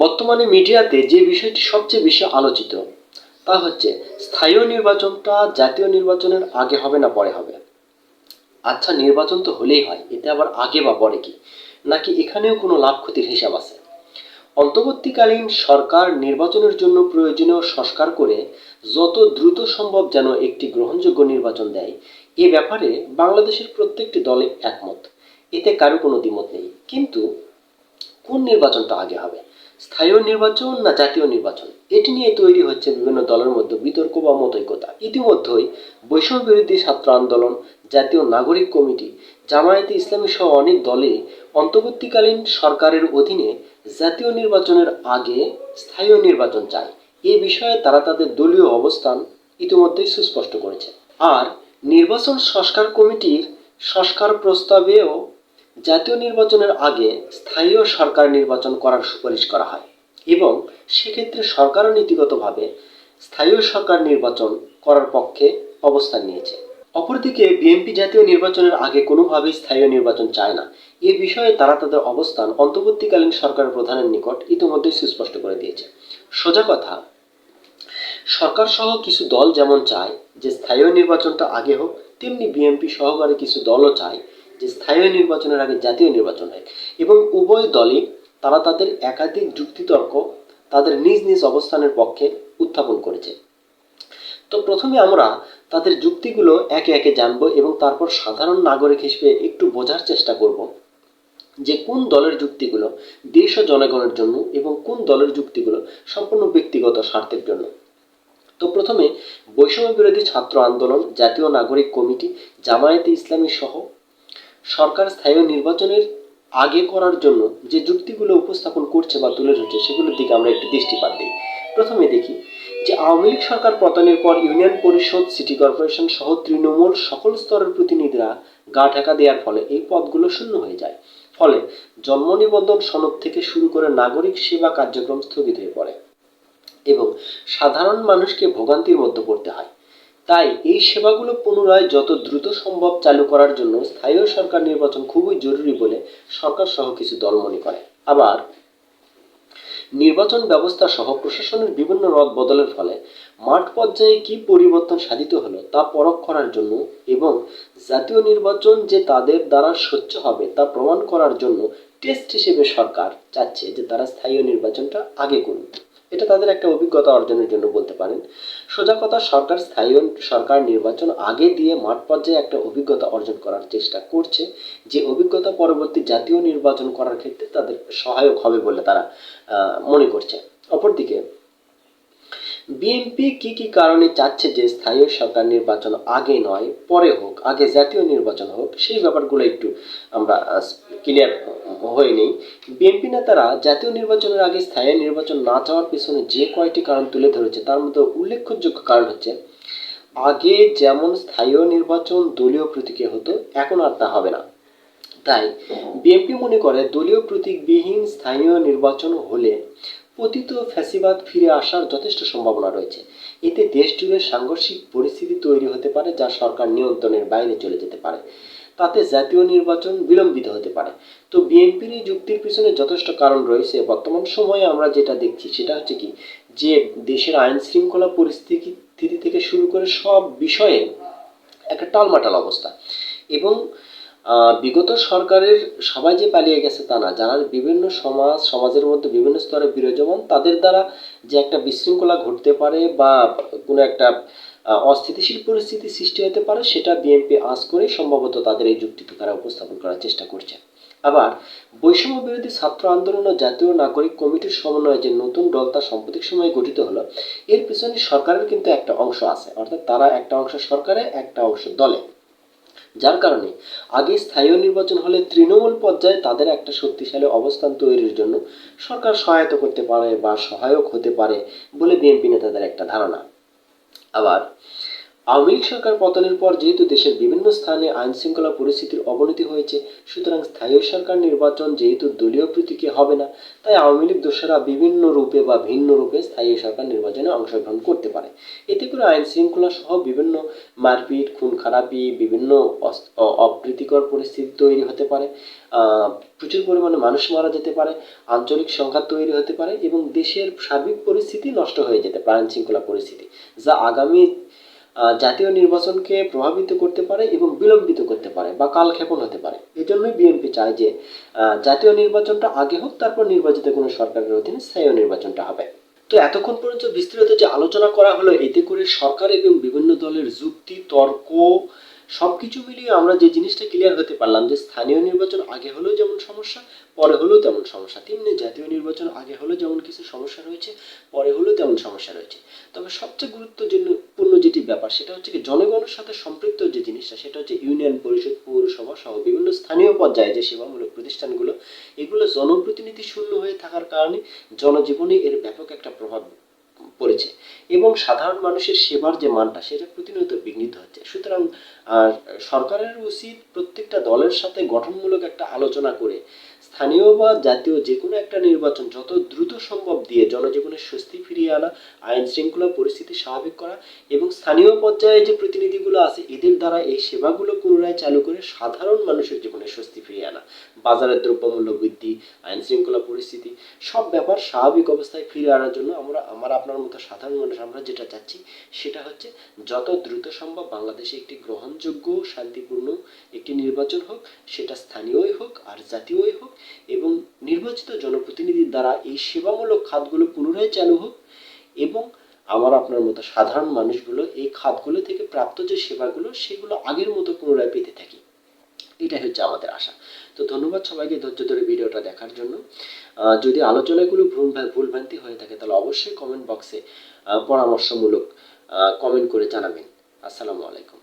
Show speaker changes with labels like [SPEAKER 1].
[SPEAKER 1] বর্তমানে মিডিয়াতে যে বিষয়টি সবচেয়ে বেশি আলোচিত, তা হচ্ছে স্থানীয় নির্বাচনটা জাতীয় নির্বাচনের আগে হবে না পরে হবে? আচ্ছা নির্বাচন তো হলেই হয়, এতে আবার আগে বা পরে কি? নাকি এখানেও কোনো লাভ ক্ষতির হিসাব আছে? অন্তর্বর্তীকালীন সরকার নির্বাচনের জন্য প্রয়োজনীয় সংস্কার করে যত দ্রুত সম্ভব যেন একটি গ্রহণযোগ্য নির্বাচন দেয়, এ ব্যাপারে বাংলাদেশের প্রত্যেকটি দলে একমত। এতে কারও কোনো দ্বিমত নেই। কিন্তু কোন নির্বাচনটা আগে হবে? স্থানীয় নির্বাচন না জাতীয় নির্বাচন? এটি নিয়ে তৈরি হচ্ছে বিভিন্ন দলের মধ্যে বিতর্ক বা মতৈক্যতা। ইতিমধ্যেই বৈষম্য বিরোধী ছাত্র আন্দোলন, জাতীয় নাগরিক কমিটি, জামায়াতে ইসলামী সহ অনেক দলে অন্তর্বর্তীকালীন সরকারের অধীনে জাতীয় নির্বাচনের আগে স্থানীয় নির্বাচন চায়। এ বিষয়ে তারা তাদের দলীয় অবস্থান ইতিমধ্যেই সুস্পষ্ট করেছে। আর নির্বাচন সংস্কার কমিটির সংস্কার প্রস্তাবেও জাতীয় নির্বাচনের আগে স্থায়ী সরকার নির্বাচন করার সুপারিশ করা হয় এবং সেক্ষেত্রে সরকারও নীতিগতভাবে স্থায়ী সরকার নির্বাচন করার পক্ষে অবস্থান নিয়েছে। অপরদিকে বিএনপি জাতীয় নির্বাচনের আগে কোনোভাবেই স্থায়ী নির্বাচন চায় না। এ বিষয়ে তারা তাদের অবস্থান অন্তর্বর্তীকালীন সরকার প্রধানের নিকট ইতিমধ্যেই সুস্পষ্ট করে দিয়েছে। সোজা কথা সরকার সহ কিছু দল যেমন চায় যে স্থায়ী নির্বাচনটা আগে হোক, তেমনি বিএনপি সহকারে কিছু দলও চায় যে স্থায়ী নির্বাচনের আগে জাতীয় নির্বাচন হয় এবং উভয় দলই তারা তাদের একাধিক যুক্তিতর্ক তাদের নিজ নিজ অবস্থানের পক্ষে উত্থাপন করেছে। তো প্রথমে আমরা তাদের যুক্তিগুলো একে একে জানব এবং তারপর সাধারণ নাগরিক হিসেবে একটু বোঝার চেষ্টা করব যে কোন দলের যুক্তিগুলো দেশ ও জনগণের জন্য এবং কোন দলের যুক্তিগুলো সম্পূর্ণ ব্যক্তিগত স্বার্থের জন্য। তো প্রথমে বৈষম্য বিরোধী ছাত্র আন্দোলন জাতীয় নাগরিক কমিটি জামায়াতে ইসলামী সহ সরকার স্থায়ী নির্বাচনের আগে করার জন্য যে যুক্তিগুলো উপস্থাপন করছে বা তুলে ধরছে, সেগুলোর দিকে আমরা একটু দৃষ্টিপাত দিই। প্রথমে দেখি যে আওয়ামী লীগ সরকার পতনের পর ইউনিয়ন পরিষদ, সিটি কর্পোরেশন সহ তৃণমূল সকল স্তরের প্রতিনিধিরা গা ঢাকা দেওয়ার ফলে এই পদগুলো শূন্য হয়ে যায়। ফলে জন্ম নিবন্ধন সনদ থেকে শুরু করে নাগরিক সেবা কার্যক্রম স্থগিত হয়ে পড়ে এবং সাধারণ মানুষকে ভোগান্তির মধ্যে পড়তে হয়। তাই এই সেবাগুলো পুনরায় যত দ্রুত সম্ভব চালু করার জন্য স্থায়ী সরকার নির্বাচন খুবই জরুরি বলে সরকার সহ কিছু দল মনে করে। আবার, নির্বাচন ব্যবস্থা সহ প্রশাসনের বিভিন্ন রদ বদলের ফলে মাঠ পর্যায়ে কি পরিবর্তন সাধিত হলো তা পরখ করার জন্য এবং জাতীয় নির্বাচন যে তাদের দ্বারা সহ্য হবে তা প্রমাণ করার জন্য টেস্ট হিসেবে সরকার চাচ্ছে যে তারা স্থায়ী নির্বাচনটা আগে করুন এটা তাদের একটা অভিজ্ঞতা অর্জনের জন্য বলতে পারেন। সোজা কথা, সরকার স্থায়ী সরকার নির্বাচন আগে দিয়ে মাঠ পর্যায়ে একটা অভিজ্ঞতা অর্জন করার চেষ্টা করছে। যে অভিজ্ঞতা পরবর্তী জাতীয় নির্বাচন করার ক্ষেত্রে তাদের সহায়ক হবে বলে তারা মনে করছে। অপরদিকে বিএনপি কি কি কারণে চাচ্ছে যে স্থায়ী সরকার নির্বাচন আগে নয়, পরে হোক, আগে জাতীয় নির্বাচন হোক, সেই ব্যাপারগুলো একটু আমরা ক্লিয়ার হয়ে নেই। বিএনপি নেতারা জাতীয় নির্বাচনের আগে স্থায়ী নির্বাচন না চাওয়ার পেছনে যে কয়টি কারণ তুলে ধরেছে, তার মধ্যে উল্লেখযোগ্য কারণ হচ্ছে, আগে যেমন স্থায়ী নির্বাচন দলীয় প্রতীকে হতো, এখন আর তা হবে না। তাই বিএনপি মনে করে দলীয় প্রতীকবিহীন স্থানীয় নির্বাচন হলে পতিত ফ্যাসিবাদ ফিরে আসার যথেষ্ট সম্ভাবনা রয়েছে। এতে দেশ জুড়ে সাংঘর্ষিক পরিস্থিতি তৈরি হতে পারে, যা সরকার নিয়ন্ত্রণের বাইরে চলে যেতে পারে। তাতে জাতীয় নির্বাচন বিলম্বিত হতে পারে। তো বিএনপির এই যুক্তির পিছনে যথেষ্ট কারণ রয়েছে। বর্তমান সময়ে আমরা যেটা দেখছি, সেটা হচ্ছে কি, যে দেশের আইন শৃঙ্খলা পরিস্থিতি থেকে শুরু করে সব বিষয়ে একটা টালমাটাল অবস্থা। এবং বিগত সরকারের সবাই যে পালিয়ে গেছে তা না, যারা বিভিন্ন সমাজ, সমাজের মধ্যে বিভিন্ন স্তরে বিরাজমান, তাদের দ্বারা যে একটা বিশৃঙ্খলা ঘটতে পারে বা কোনো একটা অস্থিতিশীল পরিস্থিতি সৃষ্টি হতে পারে, সেটা বিএনপি আজ করে সম্ভবত তাদের এই যুক্তিকে তারা উপস্থাপন করার চেষ্টা করছে। আবার, বৈষম্য বিরোধী ছাত্র আন্দোলন ও জাতীয় নাগরিক কমিটির সমন্বয়ে যে নতুন দল তা সাম্প্রতিক সময়ে গঠিত হলো, এর পিছনে সরকারের কিন্তু একটা অংশ আছে, অর্থাৎ তারা একটা অংশ সরকারে, একটা অংশ দলে। যার কারণে আগে স্থায়ী নির্বাচন হলে তৃণমূল পর্যায়ে তাদের একটা শক্তিশালী অবস্থান তৈরির জন্য সরকার সহায়তা করতে পারে বা সহায়ক হতে পারে বলে বিএনপি নেতাদের একটা ধারণা। আবার আওয়ামী লীগ সরকার পতনের পর যেহেতু দেশের বিভিন্ন স্থানে আইন শৃঙ্খলা পরিস্থিতির অবনতি হয়েছে, সুতরাং স্থায়ী সরকার নির্বাচন যেহেতু দলীয় প্রতীকে হবে না, তাই আওয়ামী লীগ দোষরা বিভিন্ন রূপে বা ভিন্ন রূপে স্থায়ী সরকার নির্বাচনে অংশগ্রহণ করতে পারে। এতে করে আইন শৃঙ্খলা সহ বিভিন্ন মারপিট খুন খারাপি বিভিন্ন অপ্রীতিকর পরিস্থিতি তৈরি হতে পারে প্রচুর পরিমাণে মানুষ মারা যেতে পারে, আঞ্চলিক সংঘাত তৈরি হতে পারে এবং দেশের সার্বিক পরিস্থিতি নষ্ট হয়ে যেতে পারে আইন শৃঙ্খলা পরিস্থিতি, যা আগামী জাতীয় নির্বাচনকে প্রভাবিত করতে পারে এবং বিলম্বিত করতে পারে বা কালক্ষেপণ হতে পারে। এজন্যই বিএনপি চায় যে জাতীয় নির্বাচনটা আগে হোক, তারপর নির্বাচিত কোনো সরকারের অধীনে স্থায়ী নির্বাচনটা হবে। তো এতক্ষণ পর্যন্ত বিস্তারিত যে আলোচনা করা হলো, এতে করে সরকার এবং বিভিন্ন দলের যুক্তি, তর্ক সবকিছু মিলিয়ে আমরা যে জিনিসটা ক্লিয়ার হতে পারলাম যে স্থানীয় নির্বাচন আগে হলেও যেমন সমস্যা, পরে হলেও তেমন সমস্যা। তেমনি জাতীয় নির্বাচন আগে হলেও যেমন কিছু সমস্যা রয়েছে, পরে হলেও তেমন সমস্যা রয়েছে। তবে সবচেয়ে গুরুত্বপূর্ণ যেটি ব্যাপার সেটা হচ্ছে কি, জনগণের সাথে সম্পৃক্ত যে জিনিসটা সেটা হচ্ছে ইউনিয়ন পরিষদ, পৌরসভা সহ বিভিন্ন স্থানীয় পর্যায়ে যে সেবামূলক প্রতিষ্ঠানগুলো, এগুলো জনপ্রতিনিধি শূন্য হয়ে থাকার কারণে জনজীবনে এর ব্যাপক একটা প্রভাব পড়েছে। এবং সাধারণ মানুষের সেবার যে মানটা, সেটা প্রতিনিয়ত বিঘ্নিত হচ্ছে। সুতরাং সরকারের উচিত প্রত্যেকটা দলের সাথে গঠনমূলক একটা আলোচনা করে স্থানীয় বা জাতীয় যে কোনো একটা নির্বাচন যত দ্রুত সম্ভব দিয়ে জনজীবনের স্বস্তি ফিরিয়ে আনা, আইন শৃঙ্খলা পরিস্থিতি স্বাভাবিক করা এবং স্থানীয় পর্যায়ে যে প্রতিনিধিগুলো আছে, এদের দ্বারা এই সেবাগুলো পুনরায় চালু করে সাধারণ মানুষের জীবনে স্বস্তি ফিরিয়ে আনা। বাজারের দ্রব্যমূল্য বৃদ্ধি, আইন শৃঙ্খলা পরিস্থিতি, সব ব্যাপার স্বাভাবিক অবস্থায় ফিরে আনার জন্য আমরা, আমার, আপনার মতো সাধারণ মানুষ আমরা যেটা চাচ্ছি, সেটা হচ্ছে যত দ্রুত সম্ভব বাংলাদেশে একটি গ্রহণযোগ্য, শান্তিপূর্ণ একটি নির্বাচন হোক, সেটা স্থানীয়ই হোক আর জাতীয়ই হোক এবং নির্বাচিত জনপ্রতিনিধির দ্বারা এই সেবামূলক খাতগুলো পুনরায় চালু হোক এবং আমার আপনার মতো সাধারণ মানুষগুলো এই খাতগুলো থেকে প্রাপ্ত যে সেবাগুলো, সেগুলো আগের মতো পুনরায় পেতে থাকি। এটাই হচ্ছে আমাদের আশা। তো ধন্যবাদ সবাইকে ধৈর্য ধরে ভিডিওটা দেখার জন্য। যদি আলোচনাগুলো ভুল ভুলভ্রান্তি হয়ে থাকে, তাহলে অবশ্যই কমেন্ট বক্সে পরামর্শমূলক কমেন্ট করে জানাবেন। আসসালামু আলাইকুম।